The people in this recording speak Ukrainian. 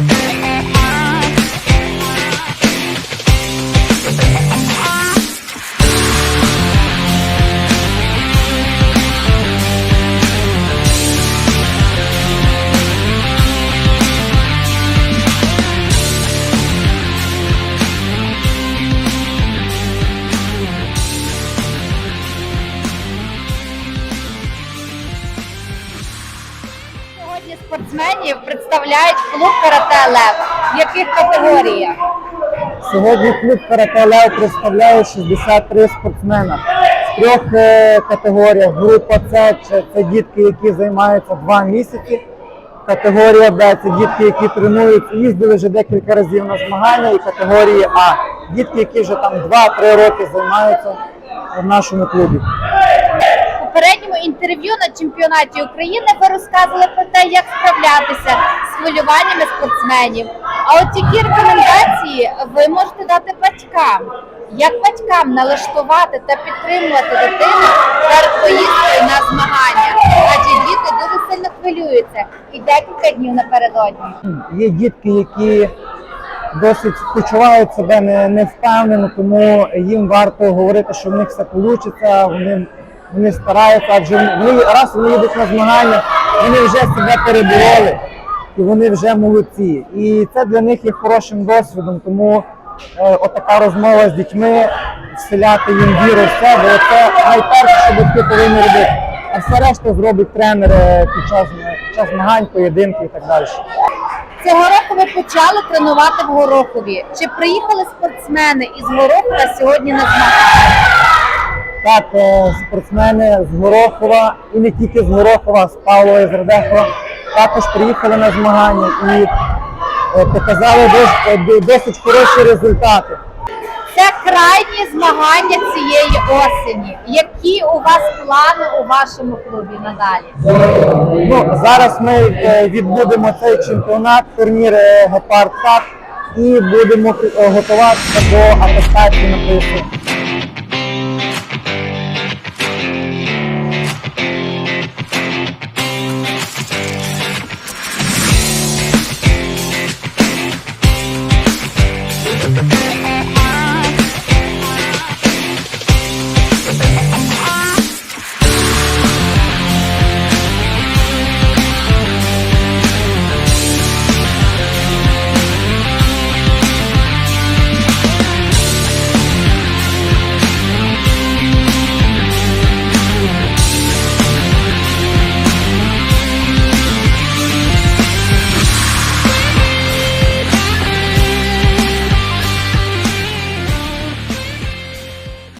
Mm-hmm. Сьогодні спортсменів представляють клуб карате Лев. В яких категоріях? Сьогодні клуб «Карате Лев» представляє 63 спортсмена в трьох е, категоріях. Група С це, дітки, які займаються два місяці. Категорія Б це дітки, які тренуються, їздили вже декілька разів на змагання, і категорії А. Дітки, які вже там 2-3 роки займаються в нашому клубі. Інтерв'ю на чемпіонаті України ви розказували про те, як справлятися з хвилюваннями спортсменів. А от які рекомендації ви можете дати батькам? Як батькам налаштувати та підтримувати дитину перед поїздкою на змагання? Адже діти дуже сильно хвилюються і декілька днів напередодні. Є дітки, які досить почувають себе не, невпевнено, тому їм варто говорити, що в них все вийде, вони, вони стараються, адже вони, раз вони їдуть на змагання, вони вже себе перебороли і вони вже молодці. І це для них є хорошим досвідом, тому е, отака розмова з дітьми, вселяти їм віру в себе, це найперше, що батьки повинні робити. А все решта зробить тренер е, під час, під час змагань, поєдинків і так далі. Цього року ви почали тренувати в Горохові. Чи приїхали спортсмени із Горохова сьогодні на змагання? Так, спортсмени з Горохова і не тільки з Горохова, з Павлова і з Радехова також приїхали на змагання і е, показали дос- е, досить хороші результати. Це крайні змагання цієї осені. Які у вас плани у вашому клубі надалі? Ну, зараз ми е, відбудемо цей чемпіонат, турнір Гепард Кап і будемо готуватися до атестації на поясу.